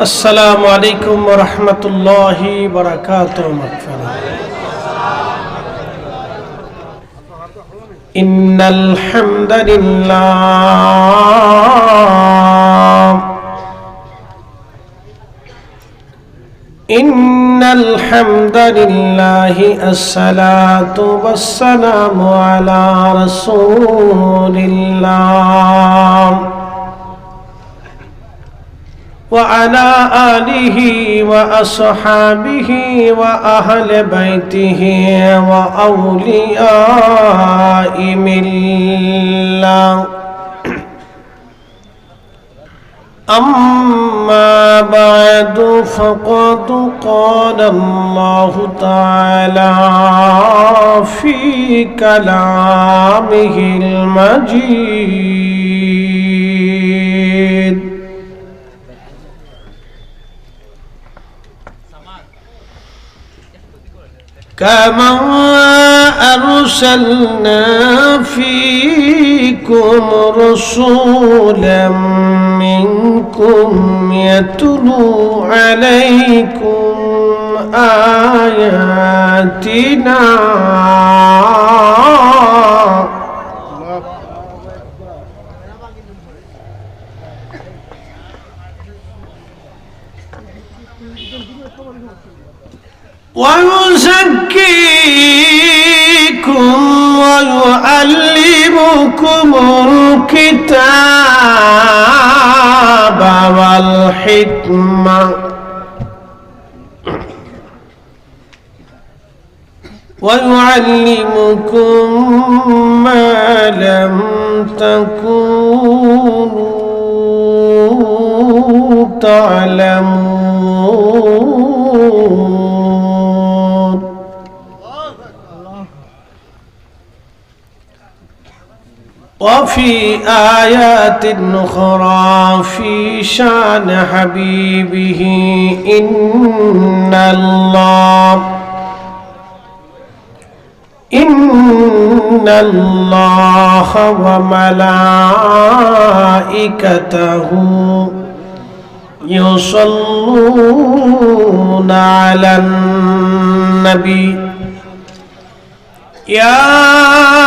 السلام عليكم ورحمة الله وبركاته مغفرة إن الحمد لله إن الحمد لله الصلاة والسلام على رسول الله وعلى آله وأصحابه وأهل بيته وأولياء مله أما بعد فقد قال الله تعالى في كلامه المجيد. كما أرسلنا فيكم رسولا منكم يتلو عليكم آياتنا. ويزكيكم ويعلمكم الكتاب والحكمة. ويعلمكم ما لم تكونوا تعلمون. وفي آيات أخرى في شأن حبيبه إن الله إن الله وملائكته يصلون على النبي. يا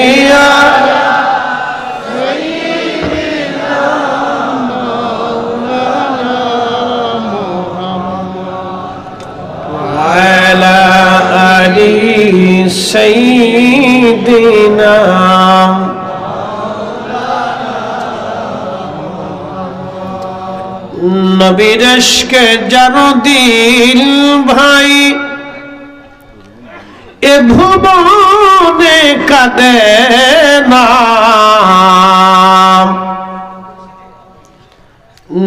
سيدنا নবীর এশকে যার দিল ভাই এ ভুবনে কাঁদে না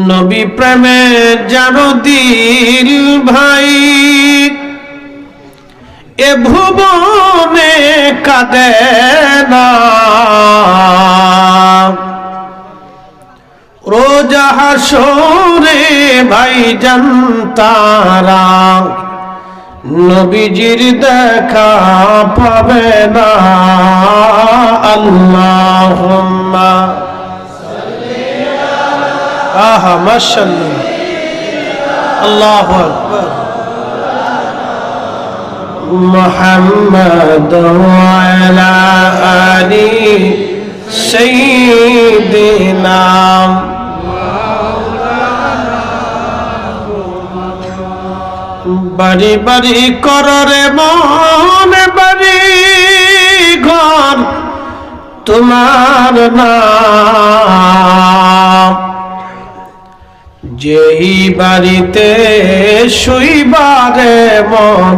নবী প্রেমে যার দিল ভাই এ ভুবনে কাঁদে না। রোজা হাসরে ভাই তারা, নবীজির দেখা পাবে না। আল্লাহ আহা মাশাল্লাহ আল্লাহ আকবার। محمد وعلى آل سيدنا বাড়ি বাড়ি কররে মন বাড়ি ঘর তোমার নাম যেই বাড়িতে শুইবারে মন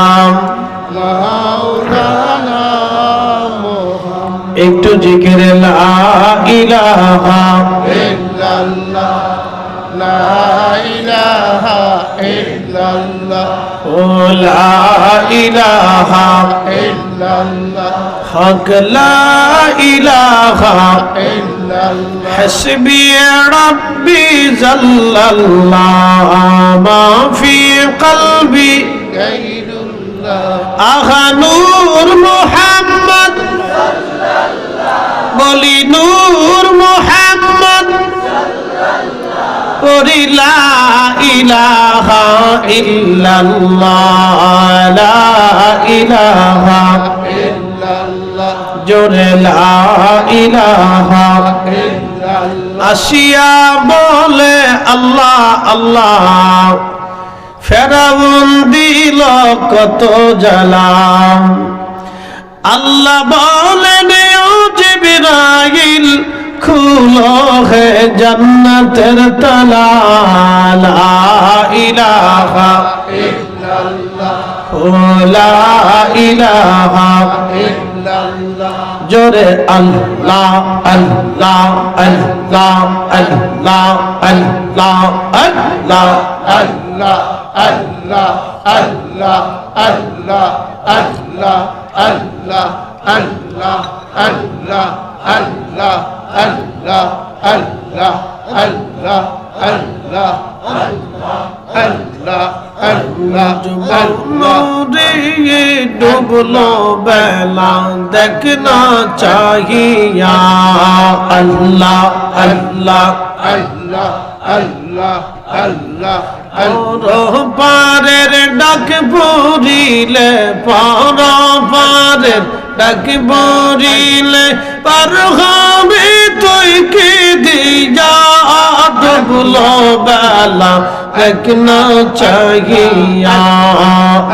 একটু জিকির, লা ইলাহা। ইল্লাল্লাহ লা ইলাহা। ইল্লাল্লাহ ও লা ইলাহা। ইল্লাল্লাহ হক লা ইলাহা ইল্লাল্লাহ হাসবি কলবি। গায়রুল্লাহ নূর মুহাম্মদ। বলি নূর মোহাম্মদ। ইলাহা ইলাহা ইলাহা আসিয়া বলে আল্লাহ আল্লাহ। ফেরাউন দিল কত জ্বালাম আল্লাহ খুলো হে জান্নাতের তালা লা ইলাহা লা ইলাহা জোরে আল্লাহ আল্লাহ আল্লাহ আল্লাহ আল্লাহ আল্লাহ Allah, Allah, Allah, Allah, Allah, Allah, Allah, Allah, আল্লাহ আল্লাহ আল্লাহ আল্লাহ আল্লাহ আল্লাহ ডুবলো বেলা দেখনা চাহিয়া। আল্লাহ আল্লাহ। আল্লাহ আল্লাহ আল্লাহ ওর পারের ডাক পড়িলে পর পারের ডাক পড়িলে পার হবে তুই কি দিয়া ডুবলো বেলা দেখনা চাহিয়া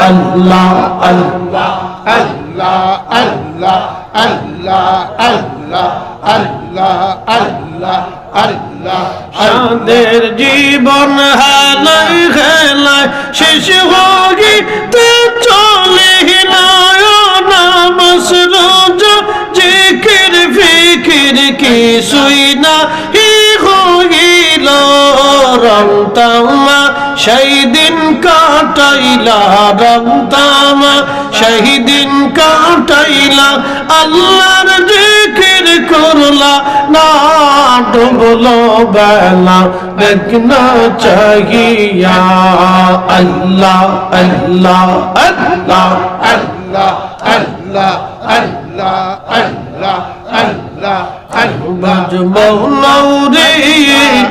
আল্লাহ আল্লাহ Allah, Allah, Allah, Allah, Allah, Allah, Allah, সাদের জীবন হালাই খেলায় শেষ হইতে চলে নামাজ রোজা কিছুই না হি হইল রং তামা। সেই দিন কাটাইলা রং তামা সেই দিন কাটাইলা আল্লাহর জিকির করলা। না ডুবলো বেলা দেখনা চাহিয়া। আল্লাহ আল্লাহ আল্লাহ Allah, Allah, Allah, বাজ মৌলৌরে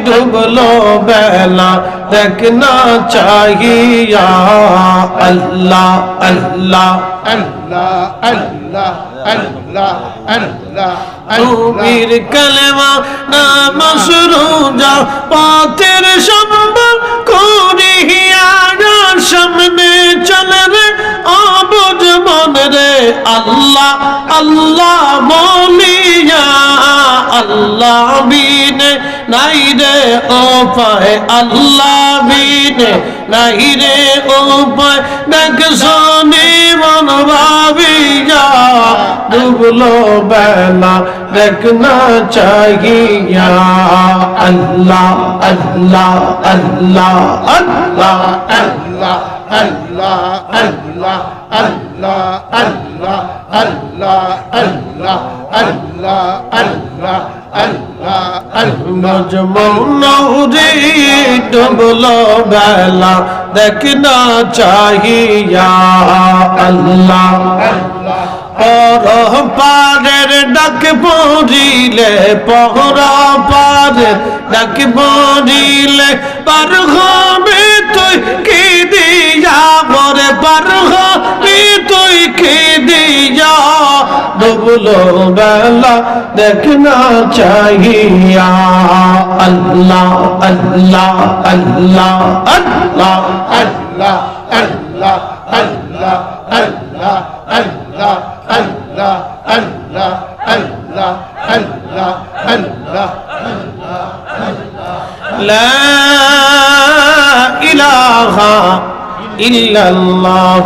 ডুবলো বেলা দেখনা চাহিয়া আল্লাহ আল্লাহ আল্লাহ আল্লাহ আল্লাহ আল্লাহ তুমির কলেমা না মশরুজা পাতের সম্ভব করিয়া সামনে চল রে আল্লাহ আল্লাহ বলিয়া আল্লাহ বিনে নাই রে ও পায় আল্লাহ বিনে নাই রে ও পায়। দেখ শনি মন ভাবিয়া ডুবলো বেলা দেখনা চাহিয়া। আল্লাহ আল্লাহ আল্লাহ আল্লাহ Allah, Allah, Allah, ডুবলো বেলা দেখনা চাহিয়া আল্লাহ পর পারের ডাক পড়িলে পহর পারের ডাক পড়িলে পার হবে তুই কি দিয়া মরে পার হবে তুই কি দিয়া ডুবলো বেলা দেখনা চাহিয়া আল্লাহ আল্লাহ আল্লাহ আল্লাহ Allah, Allah, Allah, Allah, Allah, Allah, Allah, Allah, Allah, Allah. لا إله إلا الله